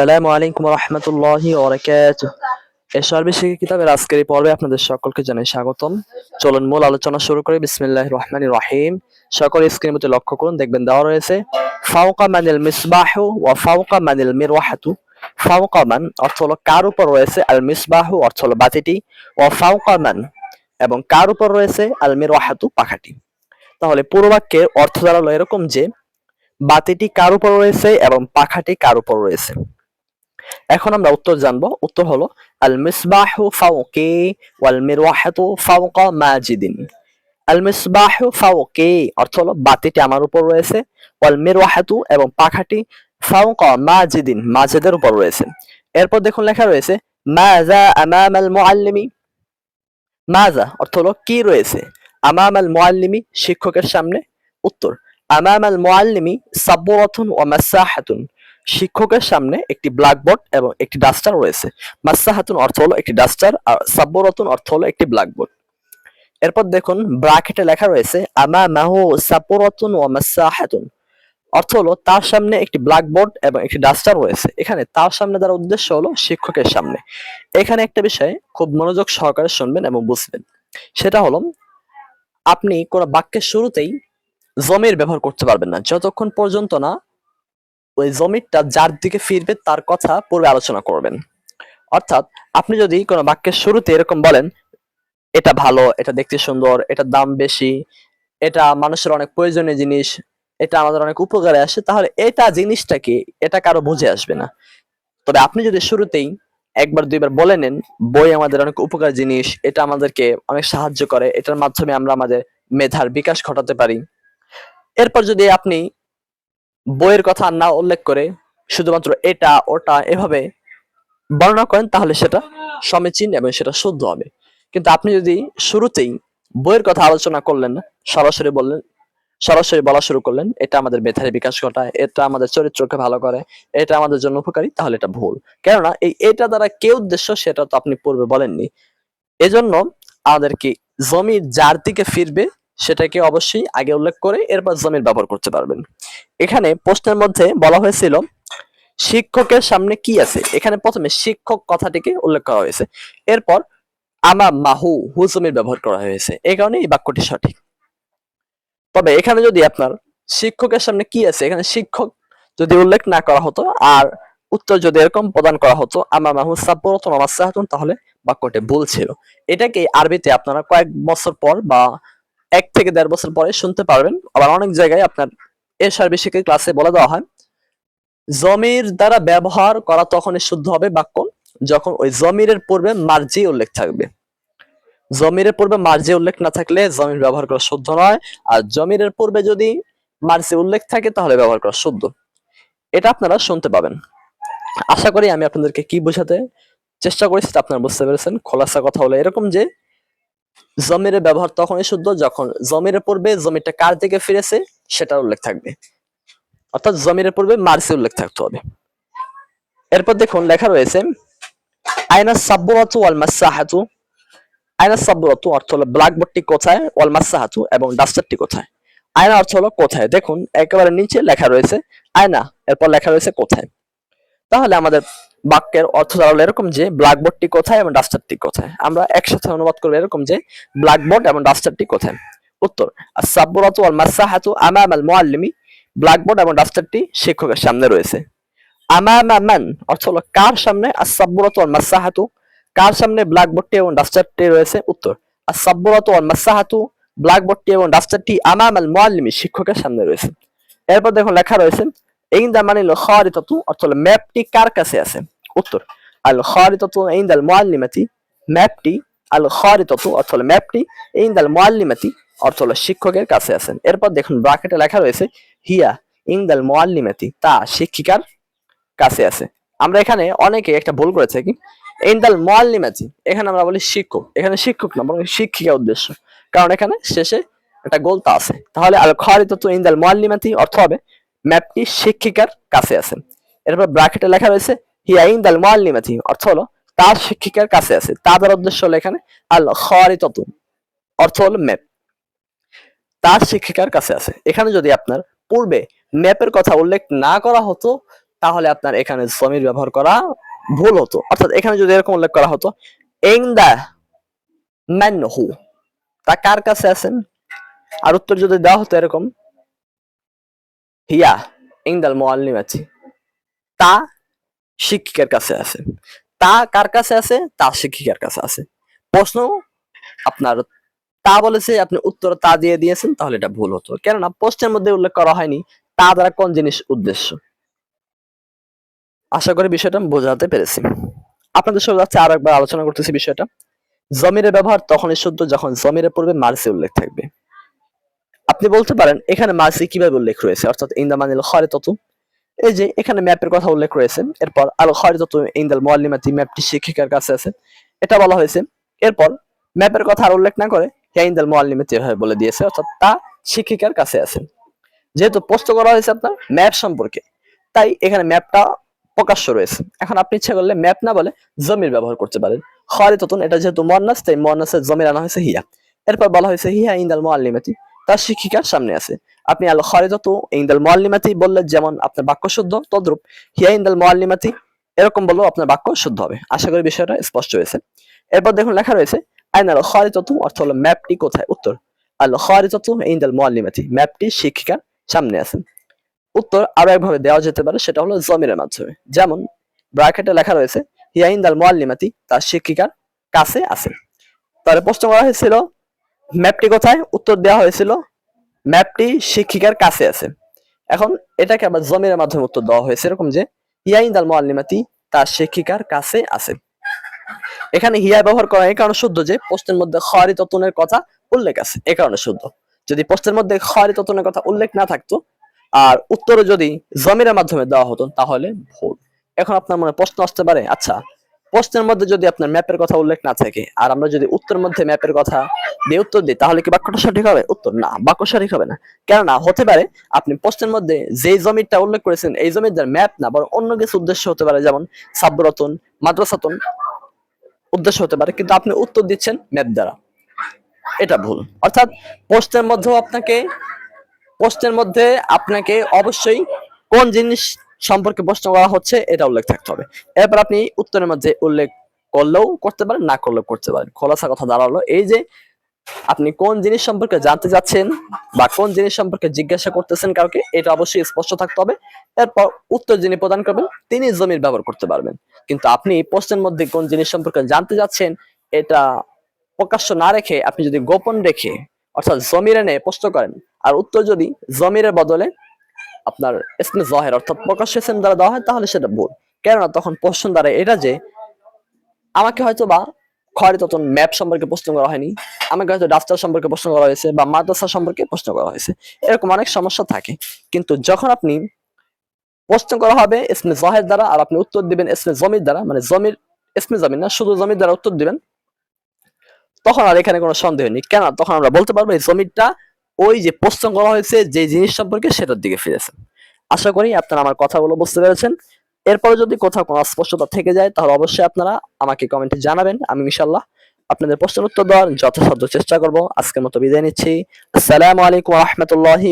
আসসালামু আলাইকুম রহমতুল্লাহি ওবরাকাতুহ। এই সর্বশেষ কিতাবের আজকের পর্বে আপনাদের সকলকে জানাই স্বাগতম। চলুন মূল আলোচনা শুরু করি। বিসমিল্লাহ রহমান রহিম। সকল স্ক্রিনের মধ্যে লক্ষ্য করুন, দেখবেন দেওয়া রয়েছে, ফাওকা মানিল মিসবাহু ওয়া ফাওকা মানিল মিরওয়াহাতু। ফাওকা মান অর্থ হলো কার উপর রয়েছে, আল মিসবাহু অর্থ হলো বাতিটি। ওয়া ফাওকা মান এবং কার উপর রয়েছে, আল মিরওয়াহাতু পাখাটি। তাহলে পুরো বাক্যের অর্থ দাঁড়াল এরকম যে, বাতিটি কার উপর রয়েছে এবং পাখাটি কার উপর রয়েছে। এখন আমরা উত্তর জানব। উত্তর হলো আল মিসবাহু ফাওকি ওয়াল মিরওয়াহাতু ফাওকা মাজিদিন। আল মিসবাহু ফাওকি অর্থ হলো, বাতিটি আমার উপর রয়েছে। ওয়াল মিরওয়াহাতু এবং পাখাটি ফাওকা মাজিদিন মাজিদের উপর রয়েছে। এরপর দেখুন লেখা রয়েছে মাজা আমাম আল মুআল্লিমি। মাজা অর্থ হলো, কি রয়েছে? আমাম আল মুআল্লিমি, শিক্ষকের সামনে উত্তর। আমাম আল মুআল্লিমি সাবরাতুন ওয়া মাসাহাতুন। শিক্ষকের সামনে একটি ব্ল্যাকবোর্ড এবং একটি ডাস্টার রয়েছে। মাসাহাতুন অর্থ হলো একটি ডাস্টার আর সাব্বরাতুন অর্থ হলো একটি ব্ল্যাকবোর্ড এরপর দেখুন ব্র্যাকেটে লেখা রয়েছে, আমা মাহু সাবরাতুন ওয়া মাসাহাতুন অর্থ হলো, তার সামনে একটি ব্ল্যাকবোর্ড এবং একটি ডাস্টার রয়েছে। এখানে তার সামনে দ্বারা উদ্দেশ্য হলো শিক্ষকের সামনে। এখানে একটা বিষয় খুব মনোযোগ সহকারে শুনবেন এবং বুঝবেন। সেটা হলো, আপনি কোনো বাক্যের শুরুতেই জমির ব্যবহার করতে পারবেন না। যতক্ষণ পর্যন্ত না ওই জমিটা যার দিকে ফিরবে তার কথা পূর্বে আলোচনা করবেন। অর্থাৎ আপনি যদি কোনো বাক্যের শুরুতে এরকম বলেন, এটা ভালো, এটা দেখতে সুন্দর এটার দাম বেশি, এটা মানুষের অনেক প্রয়োজনীয় জিনিস, এটা আমাদের অনেক উপকারে আসে, তাহলে এটা জিনিসটা কি? এটা কারও বুঝে আসবে না। তবে আপনি যদি শুরুতেই একবার, দুইবার বলে নেন, বই আমাদের অনেক উপকার জিনিস, এটা আমাদেরকে অনেক সাহায্য করে, এটার মাধ্যমে আমরা আমাদের মেধার বিকাশ ঘটাতে পারি। এরপর যদি আপনি বইয়ের কথা না উল্লেখ করে শুধুমাত্র এটা, ওটা এভাবে বর্ণনা করেন, তাহলে সেটা সমীচীন এবং সেটা শুদ্ধ হবে। কিন্তু আপনি যদি শুরুতেই বইয়ের কথা আলোচনা করলেন, সরাসরি বললেন, সরাসরি বলা শুরু করলেন, এটা আমাদের মেধার বিকাশ ঘটায়, এটা আমাদের চরিত্রকে ভালো করে, এটা আমাদের জন্য উপকারী, তাহলে এটা ভুল। কেননা এই এটা দ্বারা কে উদ্দেশ্য সেটা তো আপনি পূর্বে বলেননি। এজন্য আমাদেরকে জমি যার দিকে ফিরবে সেটাকে অবশ্যই আগে উল্লেখ করে এরপর জমির ব্যবহার করতে পারবেন। এখানে প্রশ্নের মধ্যে বলা হয়েছিল, শিক্ষকের সামনে কি আছে? এখানে প্রথমে শিক্ষক কথাটিকে উল্লেখ করা হয়েছে। এরপর, আমা মাহু, হু জমির ব্যবহার করা হয়েছে। এই কারণে এই বাক্যটি সঠিক। তবে এখানে যদি আপনার শিক্ষকের সামনে কি আছে? এখানে শিক্ষক যদি উল্লেখ না করা হতো আর উত্তর যদি এরকম প্রদান করা হতো, আমা মাহু সাব্বরতন আমার তাহলে বাক্যটি ভুল ছিল। এটাকে আরবিতে আপনারা কয়েক বছর পর বা এক থেকে দেড় বছর পরে শুনতে পারবেন। আবার অনেক জায়গায় আপনার এর সার্বিশিকের ক্লাসে বলে দেওয়া হয়, জমির দ্বারা ব্যবহার করা তখনই শুদ্ধ হবে বাক্য, যখন ওই জমিরের পূর্বে মার্জি উল্লেখ থাকবে। জমিরের পূর্বে মার্জি উল্লেখ না থাকলে জমির ব্যবহার করা শুদ্ধ নয়, আর জমিরের পূর্বে যদি মার্জি উল্লেখ থাকে তাহলে ব্যবহার করা শুদ্ধ। এটা আপনারা শুনতে পাবেন। আশা করি আমি আপনাদেরকে কি বোঝাতে চেষ্টা করেছি আপনারা বুঝতে পেরেছেন। খোলাসা কথা হলো এরকম যে জমিরের ব্যবহার তখনই শুদ্ধ যখন জমিরের পূর্বে জমিটা কার দিকে ফিরেছে সেটার উল্লেখ থাকবে। অর্থাৎ জমিরের পূর্বে মার্সি উল্লেখ থাকতে হবে। এরপর দেখুন লেখা রয়েছে আয়না সাব্বরাতু ওয়াল মাসাহাতু। আয়না সাব্বরাতু অর্থ হলো ব্ল্যাকবোর্ডটি কোথায়, ওয়াল মাসাহাতু এবং ডাস্টারটি কোথায়। আয়না অর্থ হলো কোথায়? দেখুন, একেবারে নিচে লেখা রয়েছে আয়না এরপর লেখা রয়েছে, কোথায়? তাহলে আমাদের বাক্যের অর্থ দাঁড়াল এরকম যে ব্ল্যাকবোর্ডটি কোথায় এবং ডাস্টারটি কোথায়? আমরা একসাথে অনুবাদ করব এরকম যে ব্ল্যাকবোর্ড এবং ডাস্টারটি কোথায়? উত্তর সাব্বরাতু ওয়াল মাসাহাতু আমাম আল মুআল্লিমি ব্ল্যাকবোর্ড এবং ডাস্টারটি শিক্ষকের সামনে রয়েছে। মান অর্থ হলো কার সামনে? কার সামনে ব্ল্যাকবোর্ডটি এবং ডাস্টারটি রয়েছে? উত্তর মাসাহাতু ব্ল্যাকবোর্ডটি এবং ডাস্টারটি আল মুআল্লিমি শিক্ষকের সামনে রয়েছে। এরপর দেখুন লেখা রয়েছে ইনদা মানিল খারিতাতু, অর্থ হলো ম্যাপটি কার কাছে আছে? উত্তর। আল খারিতাতু ইনদাল মুআল্লিমাতি ম্যাপটি আল খারিতাতু, অর্থ হলো ম্যাপটি ইনদাল মুআল্লিমাতি, অর্থ হলো শিক্ষকের কাছে আছেন এরপর দেখুন ব্র্যাকেটে লেখা রয়েছে, হিয়া ইনদাল মুআল্লিমাতি, তা শিক্ষিকার কাছে আছে। আমরা এখানে অনেকে একটা ভুল করেছে কি? ইনদাল মুআল্লিমাতি, এখানে আমরা বলি শিক্ষক। এখানে শিক্ষক না, বরং শিক্ষিকা উদ্দেশ্য। কারণ এখানে শেষে একটা গোলতা আছে। তাহলে আল খারিতাতু ইনদাল মুআল্লিমাতি, অর্থ হবে ম্যাপটি শিক্ষিকার কাছে আছে। এরপর ব্রাকেটে লেখা রয়েছে হিয়া ইনদাল মুআল্লিমাতি অর্থ হলো, তার শিক্ষিকার কাছে আছে। তাদের উদ্দেশ্য হলো এখানে, আল খারিতাতু অর্থ হলো ম্যাপ। তার শিক্ষিকার কাছে আছে। এখানে যদি আপনার পূর্বে ম্যাপের কথা উল্লেখ না করা হতো, তাহলে আপনার এখানে জমির ব্যবহার করা ভুল হতো। অর্থাৎ এখানে যদি এরকম উল্লেখ করা হতো ইং দা ম্যান হু তা কার কাছে আছেন? আর উত্তর যদি দেওয়া হতো এরকম হিয়া ইংদাল মোয়াল্লিম আছে। তা শিক্ষিকার কাছে আছে। তা কার কাছে আছে? তা শিক্ষিকার কাছে আছে। প্রশ্ন আপনার, তা বলেছে আপনি উত্তর তা দিয়ে দিয়েছেন, তাহলে এটা ভুল হতো। কেননা প্রশ্নের মধ্যে উল্লেখ করা হয়নি, তা দ্বারা কোন জিনিস উদ্দেশ্য? আশা করি বিষয়টা বোঝাতে পেরেছি। আপনাদের সাথে যাচ্ছে আরও একবার আলোচনা করতেছি বিষয়টা। জমিরের ব্যবহার তখনই শুদ্ধ যখন জমিরের পূর্বে মার্সি উল্লেখ থাকবে। আপনি বলতে পারেন, এখানে মার্সি কীভাবে উল্লেখ রয়েছে? অর্থাৎ ইন্দামানিল খরে তত এই যে, এখানে ম্যাপের কথা উল্লেখ রয়েছে। এরপর আল খরে তত ইন্দাল মোয়াল্লিমাতি ম্যাপটি শিক্ষিকার কাছে আছে। এটা বলা হয়েছে। এরপর ম্যাপের কথা আর উল্লেখ না করে হ্যাঁ ইন্দাল মোয়াল্লিমাতি এভাবে বলে দিয়েছে। অর্থাৎ তা শিক্ষিকার কাছে আছে। যেহেতু প্রশ্ন করা হয়েছে আপনার ম্যাপ সম্পর্কে, তাই এখানে ম্যাপটা প্রকাশ্য রয়েছে। এখন আপনি ইচ্ছা করলে ম্যাপ না বলে জমির ব্যবহার করতে পারেন। খরে ততন এটা যেহেতু মন্নাস তাই মন্নাসের জমির আনা হয়েছে হিয়া। এরপর বলা হয়েছে, হিয়া ইন্দাল মোয়াল্লিমাতি তার শিক্ষিকার সামনে আছে। আপনি আল খারিদত ইন্দাল মুআল্লিমাতি বললে যেমন আপনার বাক্য শুদ্ধ, তদ্রূপ। হিয়া ইন্দাল মুআল্লিমাতি, এরকম বললেও আপনার বাক্য শুদ্ধ হবে। আশা করি বিষয়টা স্পষ্ট হয়েছে। এরপর দেখুন লেখা রয়েছে আইন আইনাল খারিদত অর্থ হলো ম্যাপটি কোথায়? উত্তর, আল খারিদত ইন্দাল মুআল্লিমাতি, ম্যাপটি শিক্ষিকার সামনে আছে। উত্তর আরও একভাবে দেওয়া যেতে পারে, সেটা হলো জমিরের মাধ্যমে। যেমন ব্রাকেটে লেখা রয়েছে, হিয়া ইন্দাল মুআল্লিমাতি, তার শিক্ষিকার কাছে আছে। তাহলে প্রশ্ন করা হয়েছিল ম্যাপটি কোথায়? উত্তর দেওয়া হয়েছিল, ম্যাপটি শিক্ষিকার কাছে আছে। এখন এটাকে আবার জমির মাধ্যমে উত্তর দেওয়া হয়েছে, এরকম যে দাল মোয়াল্লিমাতি তার শিক্ষিকার কাছে আছে। এখানে হিয়া ব্যবহার করা এই কারণে শুদ্ধ যে পোস্টের মধ্যে খরি ততনের কথা উল্লেখ আছে এ কারণে শুদ্ধ। যদি প্রশ্নের মধ্যে খয়ারি ততনের কথা উল্লেখ না থাকতো, আর উত্তরে যদি জমিরের মাধ্যমে দেওয়া হতো, তাহলে ভুল। এখন আপনার মনে প্রশ্ন আসতে পারে আচ্ছা প্রশ্নের মধ্যে যদি আপনার ম্যাপের কথা উল্লেখ না থাকে, আর আমরা যদি উত্তরের মধ্যে ম্যাপের কথা দিয়ে উত্তর দিই, তাহলে কি বাক্যটা সঠিক হবে? উত্তর, না, বাক্য সঠিক হবে না। কেননা, হতে পারে আপনি প্রশ্নের মধ্যে যেই জমিটা উল্লেখ করেছেন, এই জমির যার ম্যাপ না, বরং অন্য কিছু উদ্দেশ্য হতে পারে, যেমন সাব্বরতন মাদ্রাসাতন উদ্দেশ্য হতে পারে, কিন্তু আপনি উত্তর দিচ্ছেন ম্যাপ দ্বারা। এটা ভুল। অর্থাৎ প্রশ্নের মধ্যেও আপনাকে প্রশ্নের মধ্যে আপনাকে অবশ্যই কোন জিনিস সম্পর্কে প্রশ্ন করা হচ্ছে, এটা উল্লেখ থাকতে হবে। এরপর আপনি উত্তরের মধ্যে উল্লেখ করলেও করতে পারেন, না করলেও করতে পারেন। খোলাসা কথা দাঁড়াল। এই যে আপনি কোন জিনিস সম্পর্কে জানতে চাচ্ছেন বা কোন জিনিস সম্পর্কে জিজ্ঞাসা করতেছেন কাউকে, এটা অবশ্যই স্পষ্ট থাকতে হবে। এরপর উত্তর যিনি প্রদান করবেন, তিনি জমির ব্যবহার করতে পারবেন। কিন্তু আপনি প্রশ্নের মধ্যে কোন জিনিস সম্পর্কে জানতে যাচ্ছেন, এটা প্রকাশ্য না রেখে আপনি যদি গোপন রেখে, অর্থাৎ জমির এনে প্রশ্ন করেন, আর উত্তর যদি জমিরের বদলে আপনার ইসমে জহের, অর্থাৎ প্রকাশ্য ইসম দ্বারা দেওয়া হয়, তাহলে সেটা ভুল। কেননা তখন প্রশ্ন দ্বারা এটা যে, আমাকে হয়তো বা খয়ের তখন ম্যাপ সম্পর্কে প্রশ্ন করা হয়নি। আমাকে হয়তো ডাক্তার সম্পর্কে প্রশ্ন করা হয়েছে বা মাদ্রাসা সম্পর্কে প্রশ্ন করা হয়েছে। এরকম অনেক সমস্যা থাকে। কিন্তু যখন আপনি প্রশ্ন করা হবে ইসমে জহের দ্বারা আর আপনি উত্তর দিবেন ইসমে জমির দ্বারা মানে জমির, ইসমে জমির না, শুধু জমির দ্বারা উত্তর দিবেন, তখন আর এখানে কোনো সন্দেহ নেই। কেন? তখন আমরা বলতে পারব এই জমিটা ওই যে প্রশ্ন করা হয়েছে, যে জিনিস সম্পর্কে সেটার দিকে ফিরেছে। আশা করি আপনারা আমার কথাগুলো বুঝতে পেরেছেন। এরপরে যদি কোথাও কোনো অস্পষ্টতা থেকে যায়, তাহলে অবশ্যই আপনারা আমাকে কমেন্টে জানাবেন। আমি ইনশাল্লাহ আপনাদের প্রশ্নের উত্তর দেওয়ার যথাসাধ্য চেষ্টা করব। আজকের মতো বিদায় নিচ্ছি। আসসালামু আলাইকুম রহমতুল্লাহি